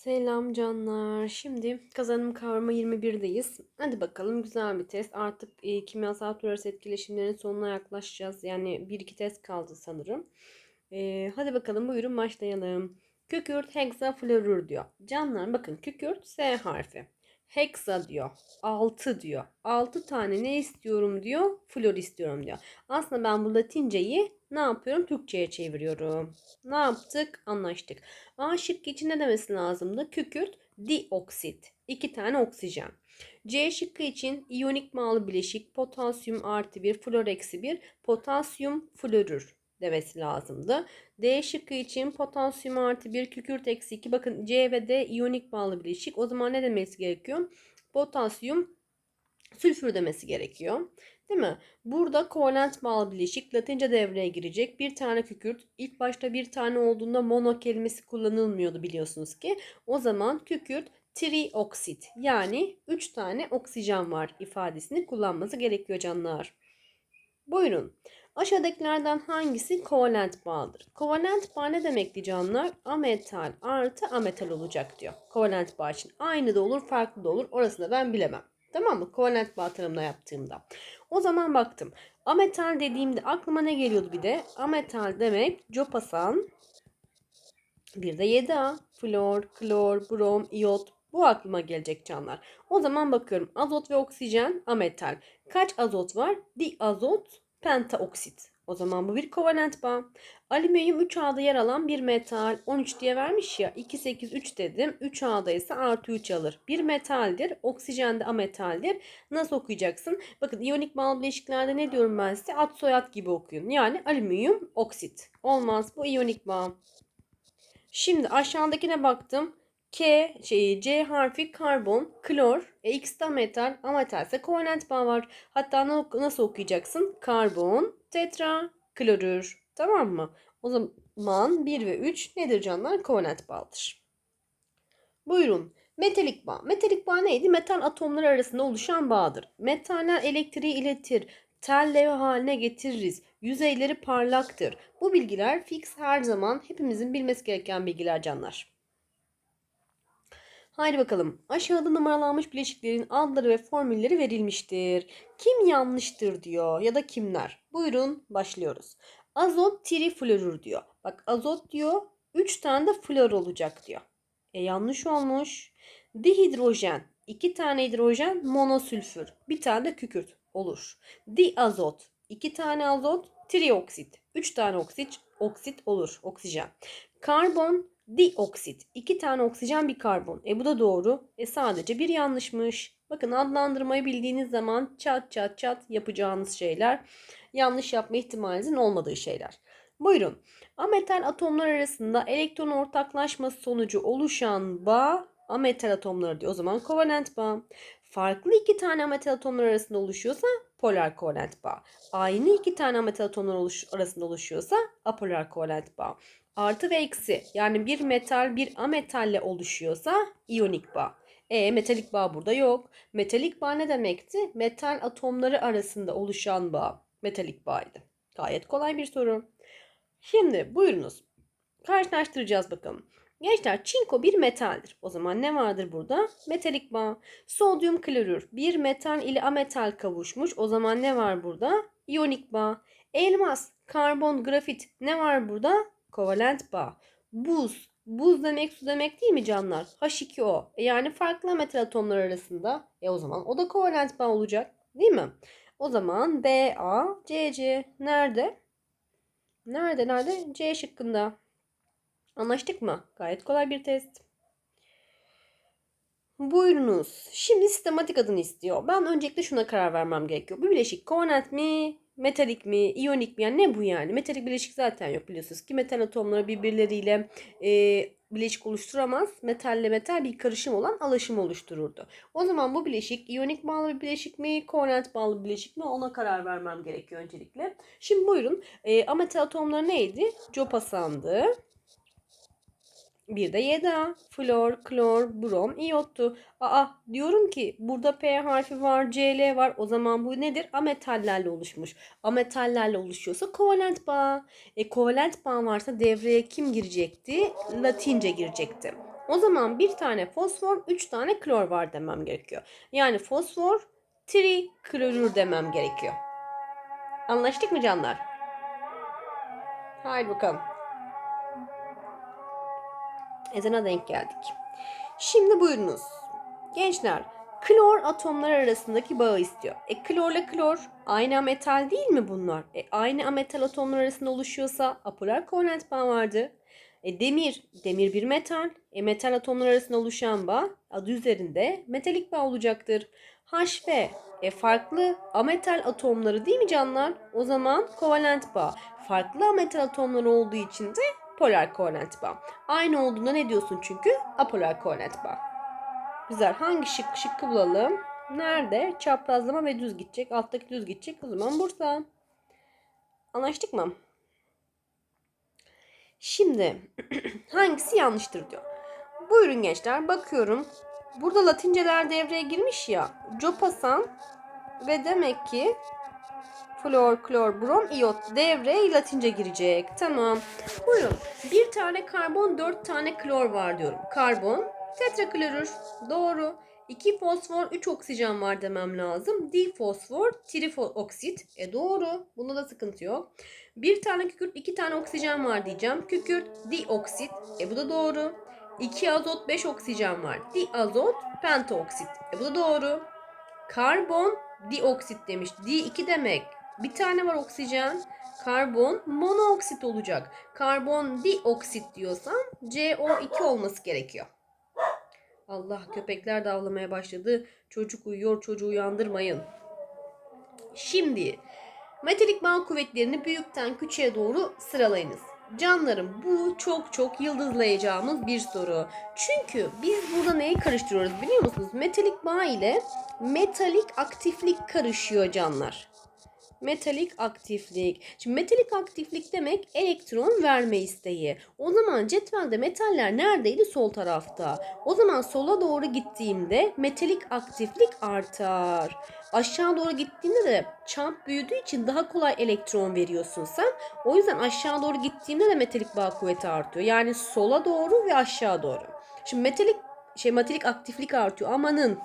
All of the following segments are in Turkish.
Selam canlar. Şimdi kazanım kavramı 21'deyiz. Hadi bakalım güzel bir test. Artık e, kimyasal türarası etkileşimlerin sonuna yaklaşacağız. Yani bir iki test kaldı sanırım. E, hadi bakalım buyurun başlayalım. Kükürt hexafluorür diyor. Canlar bakın kükürt S harfi. Hexa diyor. 6 diyor. 6 tane ne istiyorum diyor. Flor istiyorum diyor. Aslında ben bu latinceyi ne yapıyorum? Türkçe'ye çeviriyorum. Ne yaptık? Anlaştık. A şıkkı için ne demesi lazımdı? Kükürt dioksit. 2 tane oksijen. C şıkkı için iyonik bağlı bileşik potasyum artı 1 flor eksi 1 potasyum florür demesi lazımdı. D şıkkı için potasyum artı 1 kükürt eksi 2. Bakın C ve D iyonik bağlı bileşik. O zaman ne demesi gerekiyor? Potasyum sülfür demesi gerekiyor. Değil mi? Burada kovalent bağlı bileşik Latince devreye girecek. Bir tane kükürt ilk başta bir tane olduğunda mono kelimesi kullanılmıyordu biliyorsunuz ki. O zaman kükürt trioksit yani 3 tane oksijen var ifadesini kullanması gerekiyor canlar. Buyurun. Aşağıdakilerden hangisi kovalent bağlıdır? Kovalent bağ ne demekti canlar? Ametal artı ametal olacak diyor. Kovalent bağ için aynı da olur farklı da olur orasını ben bilemem. Tamam mı? Kovalent bağ tanımına yaptığımda. O zaman baktım. Ametal dediğimde aklıma ne geliyordu bir de? Ametal demek copasan. Bir de 7A. Flor, klor, brom, iot. Bu aklıma gelecek canlar. O zaman bakıyorum. Azot ve oksijen ametal. Kaç azot var? Diazot pentaoksit. O zaman bu bir kovalent bağ. Alüminyum 3A'da yer alan bir metal. 13 diye vermiş ya. 2, 8, 3 dedim. 3A'da ise artı 3 alır. Bir metaldir. Oksijen de ametaldir. Nasıl okuyacaksın? Bakın iyonik bağlı bileşiklerde ne diyorum ben size? Ad soyad gibi okuyun. Yani alüminyum oksit. Olmaz. Bu iyonik bağ. Şimdi aşağıdakine baktım. K, şey, C harfi karbon, klor, e, X de metal, ametal ise kovalent bağ var. Hatta nasıl okuyacaksın? Karbon, tetra, klorür. Tamam mı? O zaman 1 ve 3 nedir canlar? Kovalent bağdır. Buyurun. Metalik bağ. Metalik bağ neydi? Metal atomları arasında oluşan bağdır. Metaller elektriği iletir. Tel levha haline getiririz. Yüzeyleri parlaktır. Bu bilgiler fix her zaman hepimizin bilmesi gereken bilgiler canlar. Haydi bakalım. Aşağıda numaralanmış bileşiklerin adları ve formülleri verilmiştir. Kim yanlıştır diyor ya da kimler? Buyurun başlıyoruz. Azot triflorür diyor. Bak azot diyor 3 tane de flor olacak diyor. E yanlış olmuş. Dihidrojen 2 tane hidrojen monosülfür. Bir tane de kükürt olur. Diazot 2 tane azot trioksit. 3 tane oksit oksit olur oksijen. Karbon dioksit. İki tane oksijen bir karbon. E bu da doğru. E sadece bir yanlışmış. Bakın adlandırmayı bildiğiniz zaman çat çat çat yapacağınız şeyler. Yanlış yapma ihtimalinizin olmadığı şeyler. Buyurun. Ametal atomlar arasında elektron ortaklaşması sonucu oluşan bağ ametal atomları diyor. O zaman kovalent bağ. Farklı iki tane ametal atomlar arasında oluşuyorsa polar kovalent bağ. Aynı iki tane ametal atomlar oluş arasında oluşuyorsa apolar kovalent bağ. Artı ve eksi yani bir metal bir ametalle oluşuyorsa iyonik bağ. E metalik bağ burada yok. Metalik bağ ne demekti? Metal atomları arasında oluşan bağ. Metalik bağydı. Gayet kolay bir soru. Şimdi buyurunuz. Karşılaştıracağız bakalım. Gençler çinko bir metaldir. O zaman ne vardır burada? Metalik bağ. Sodyum klorür bir metal ile ametal kavuşmuş. O zaman ne var burada? İyonik bağ. Elmas, karbon, grafit ne var burada? Kovalent bağ. Buz. Buz demek su demek değil mi canlar? H2O. E yani farklı metal atomlar arasında. E o zaman o da kovalent bağ olacak. Değil mi? O zaman B, A, C, C. Nerede? Nerede? Nerede? C şıkkında. Anlaştık mı? Gayet kolay bir test. Buyurunuz. Şimdi sistematik adını istiyor. Ben öncelikle şuna karar vermem gerekiyor. Bu bileşik kovalent mi? Metalik mi, iyonik mi? Yani ne bu yani? Metalik bileşik zaten yok biliyorsunuz ki metal atomları birbirleriyle e, bileşik oluşturamaz. Metalle metal bir karışım olan alaşım oluştururdu. O zaman bu bileşik iyonik bağlı bir bileşik mi, kovalent bağlı bir bileşik mi? Ona karar vermem gerekiyor öncelikle. Şimdi buyurun. E, ametal atomları neydi? Copasandı. Bir de 7A. Flor, klor, brom, iyottu. Aa diyorum ki burada P harfi var, Cl var. O zaman bu nedir? Ametallerle oluşmuş. Ametallerle oluşuyorsa kovalent bağ. E kovalent bağ varsa devreye kim girecekti? Latince girecekti. O zaman bir tane fosfor, üç tane klor var demem gerekiyor. Yani fosfor, tri klorür demem gerekiyor. Anlaştık mı canlar? Haydi bakalım. Ezana denk geldik. Şimdi buyurunuz. Gençler, klor atomlar arasındaki bağı istiyor. E klorla klor aynı ametal değil mi bunlar? E aynı ametal atomlar arasında oluşuyorsa apolar kovalent bağ vardı. E demir, demir bir metal. E metal atomlar arasında oluşan bağ adı üzerinde metalik bağ olacaktır. H ve e farklı ametal atomları değil mi canlar? O zaman kovalent bağ. Farklı ametal atomları olduğu için de polar kovalent bağ. Aynı olduğunda ne diyorsun çünkü? Apolar kovalent bağ. Güzel. Hangi şık şıkkı bulalım? Nerede? Çaprazlama ve düz gidecek. Alttaki düz gidecek. O zaman Bursa. Anlaştık mı? Şimdi hangisi yanlıştır diyor. Buyurun gençler bakıyorum. Burada latinceler devreye girmiş ya. Copasan ve demek ki flor, klor, brom, iot devreye latince girecek. Tamam. Buyurun. Bir tane karbon, dört tane klor var diyorum. Karbon, tetraklorür. Doğru. 2 fosfor, 3 oksijen var demem lazım. Difosfor, trioksit. E doğru. Bunda da sıkıntı yok. Bir tane kükürt, iki tane oksijen var diyeceğim. Kükürt, dioksit. E bu da doğru. 2 azot, 5 oksijen var. Diazot, pentaoksit. E bu da doğru. Karbon, dioksit demiş. Di2 demek. Bir tane var oksijen. Karbon monooksit olacak. Karbon dioksit diyorsam CO2 olması gerekiyor. Allah köpekler de başladı. Çocuk uyuyor çocuğu uyandırmayın. Şimdi metalik bağ kuvvetlerini büyükten küçüğe doğru sıralayınız. Canlarım bu çok çok yıldızlayacağımız bir soru. Çünkü biz burada neyi karıştırıyoruz biliyor musunuz? Metalik bağ ile metalik aktiflik karışıyor canlar. Metalik aktiflik. Şimdi metalik aktiflik demek elektron verme isteği. O zaman cetvelde metaller neredeydi? Sol tarafta. O zaman sola doğru gittiğimde metalik aktiflik artar. Aşağı doğru gittiğinde de çap büyüdüğü için daha kolay elektron veriyorsun sen. O yüzden aşağı doğru gittiğimde de metalik bağ kuvveti artıyor. Yani sola doğru ve aşağı doğru. Şimdi metalik şey metalik aktiflik artıyor. Amanın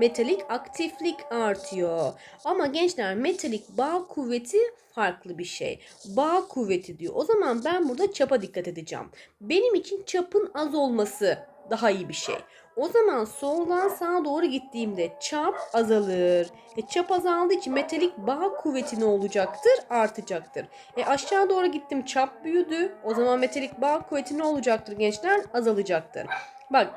metalik aktiflik artıyor. Ama gençler metalik bağ kuvveti farklı bir şey. Bağ kuvveti diyor. O zaman ben burada çapa dikkat edeceğim. Benim için çapın az olması daha iyi bir şey. O zaman soldan sağa doğru gittiğimde çap azalır. E, çap azaldığı için metalik bağ kuvveti ne olacaktır? Artacaktır. E, aşağı doğru gittim çap büyüdü. O zaman metalik bağ kuvveti ne olacaktır gençler? Azalacaktır. Bak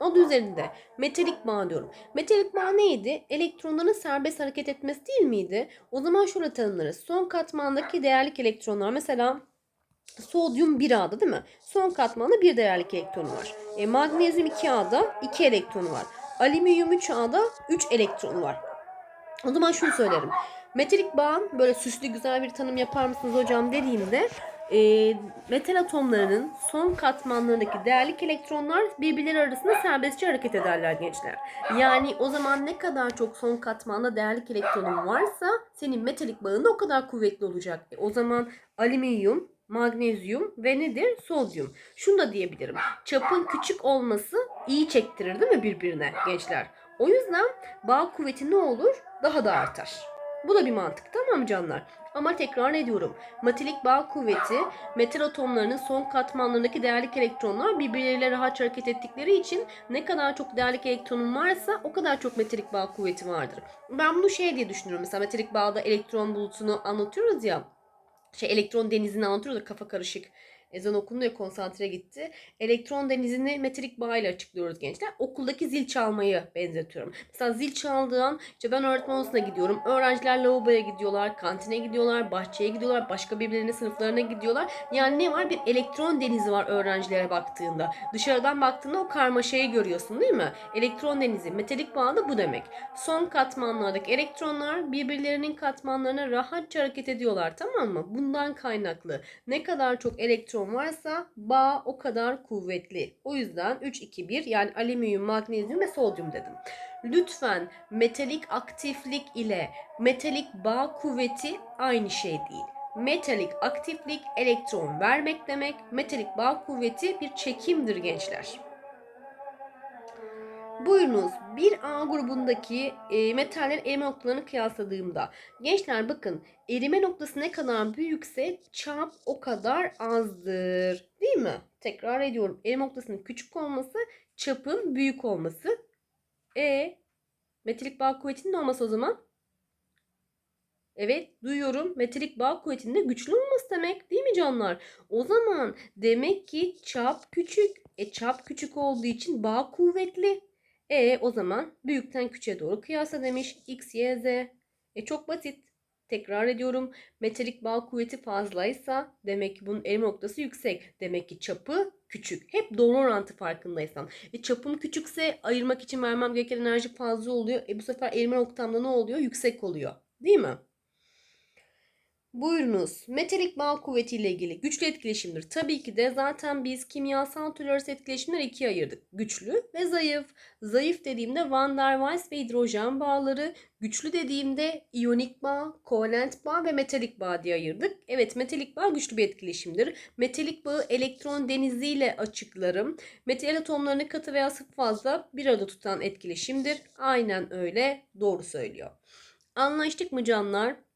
Adı üzerinde metalik bağ diyorum. Metalik bağ neydi? Elektronların serbest hareket etmesi değil miydi? O zaman şöyle tanımlarız. Son katmandaki değerlik elektronlar mesela sodyum 1A'da değil mi? Son katmanda bir değerlik elektronu var. E, magnezyum 2A'da 2 elektronu var. Alüminyum 3A'da 3 elektronu var. O zaman şunu söylerim. Metalik bağın böyle süslü güzel bir tanım yapar mısınız hocam dediğimde e, metal atomlarının son katmanlarındaki değerlik elektronlar birbirleri arasında serbestçe hareket ederler gençler. Yani o zaman ne kadar çok son katmanda değerlik elektronun varsa senin metalik bağın da o kadar kuvvetli olacak. E, o zaman alüminyum, magnezyum ve nedir? Sodyum. Şunu da diyebilirim. Çapın küçük olması iyi çektirir değil mi birbirine gençler? O yüzden bağ kuvveti ne olur? Daha da artar. Bu da bir mantık tamam mı canlar? Ama tekrar ediyorum. Metalik bağ kuvveti metal atomlarının son katmanlarındaki değerlik elektronlar birbirleriyle rahat hareket ettikleri için ne kadar çok değerlik elektronun varsa o kadar çok metalik bağ kuvveti vardır. Ben bunu şey diye düşünüyorum. Mesela metalik bağda elektron bulutunu anlatıyoruz ya. Şey elektron denizini anlatıyoruz ya kafa karışık ezan okundu ya konsantre gitti. Elektron denizini metrik bağ ile açıklıyoruz gençler. Okuldaki zil çalmayı benzetiyorum. Mesela zil çaldığım işte ben öğretmen odasına gidiyorum. Öğrenciler lavaboya gidiyorlar, kantine gidiyorlar, bahçeye gidiyorlar, başka birbirlerinin sınıflarına gidiyorlar. Yani ne var? Bir elektron denizi var öğrencilere baktığında. Dışarıdan baktığında o karmaşayı görüyorsun değil mi? Elektron denizi, metalik bağ da bu demek. Son katmanlardaki elektronlar birbirlerinin katmanlarına rahatça hareket ediyorlar tamam mı? Bundan kaynaklı. Ne kadar çok elektron varsa bağ o kadar kuvvetli. O yüzden 3 2 1 yani alüminyum, magnezyum ve sodyum dedim. Lütfen metalik aktiflik ile metalik bağ kuvveti aynı şey değil. Metalik aktiflik elektron vermek demek. Metalik bağ kuvveti bir çekimdir gençler. Buyurunuz. Bir A grubundaki e, metallerin erime noktalarını kıyasladığımda. Gençler bakın erime noktası ne kadar büyükse çap o kadar azdır. Değil mi? Tekrar ediyorum. Erime noktasının küçük olması çapın büyük olması. E metalik bağ kuvvetinin olması o zaman? Evet duyuyorum. Metalik bağ kuvvetinin de güçlü olması demek değil mi canlar? O zaman demek ki çap küçük. E çap küçük olduğu için bağ kuvvetli. E o zaman büyükten küçüğe doğru kıyasla demiş. X, Y, Z. E çok basit. Tekrar ediyorum. Metalik bağ kuvveti fazlaysa demek ki bunun erime noktası yüksek. Demek ki çapı küçük. Hep doğru orantı farkındaysan. E çapım küçükse ayırmak için vermem gereken enerji fazla oluyor. E bu sefer erime noktamda ne oluyor? Yüksek oluyor. Değil mi? Buyurunuz. Metalik bağ kuvveti ile ilgili güçlü etkileşimdir. Tabii ki de zaten biz kimyasal tür arası etkileşimleri ikiye ayırdık. Güçlü ve zayıf. Zayıf dediğimde Van der Waals ve hidrojen bağları. Güçlü dediğimde iyonik bağ, kovalent bağ ve metalik bağ diye ayırdık. Evet metalik bağ güçlü bir etkileşimdir. Metalik bağı elektron deniziyle açıklarım. Metal atomlarını katı veya sık fazla bir arada tutan etkileşimdir. Aynen öyle doğru söylüyor. Anlaştık mı canlar?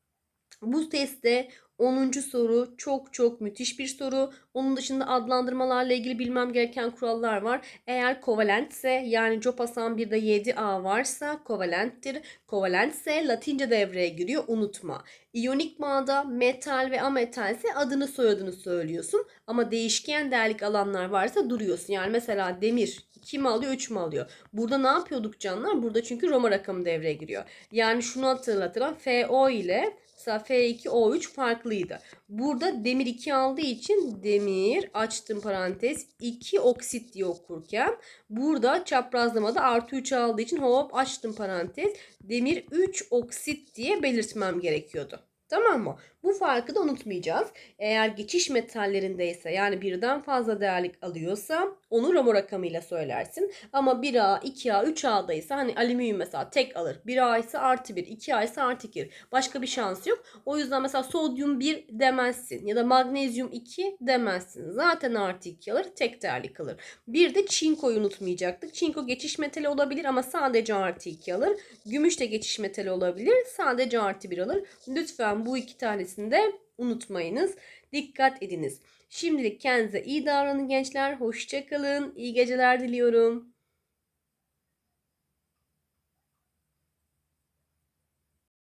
Bu testte 10. soru çok çok müthiş bir soru. Onun dışında adlandırmalarla ilgili bilmem gereken kurallar var. Eğer kovalentse yani Copasan 1'de 7A varsa kovalenttir. Kovalentse Latince devreye giriyor unutma. İyonik bağda metal ve ametalse adını soyadını söylüyorsun. Ama değişken değerlik alanlar varsa duruyorsun. Yani mesela demir 2 mi alıyor 3 mü alıyor? Burada ne yapıyorduk canlar? Burada çünkü Roma rakamı devreye giriyor. Yani şunu hatırlatalım. FO ile mesela F2O3 farklıydı. Burada demir 2 aldığı için demir açtım parantez 2 oksit diye okurken burada çaprazlamada artı 3 aldığı için hop açtım parantez demir 3 oksit diye belirtmem gerekiyordu. Tamam mı? Bu farkı da unutmayacağız. Eğer geçiş metallerindeyse yani birden fazla değerlik alıyorsa onu Ramo rakamıyla söylersin. Ama 1A, 2A, 3A'daysa hani alüminyum mesela tek alır. 1A ise artı 1, 2A ise artı 2. Başka bir şans yok. O yüzden mesela sodyum 1 demezsin ya da magnezyum 2 demezsin. Zaten artı 2 alır, tek değerlik alır. Bir de çinkoyu unutmayacaktık. Çinko geçiş metali olabilir ama sadece artı 2 alır. Gümüş de geçiş metali olabilir. Sadece artı 1 alır. Lütfen bu iki tanesini de unutmayınız. Dikkat ediniz. Şimdilik kendinize iyi davranın gençler. Hoşçakalın. İyi geceler diliyorum.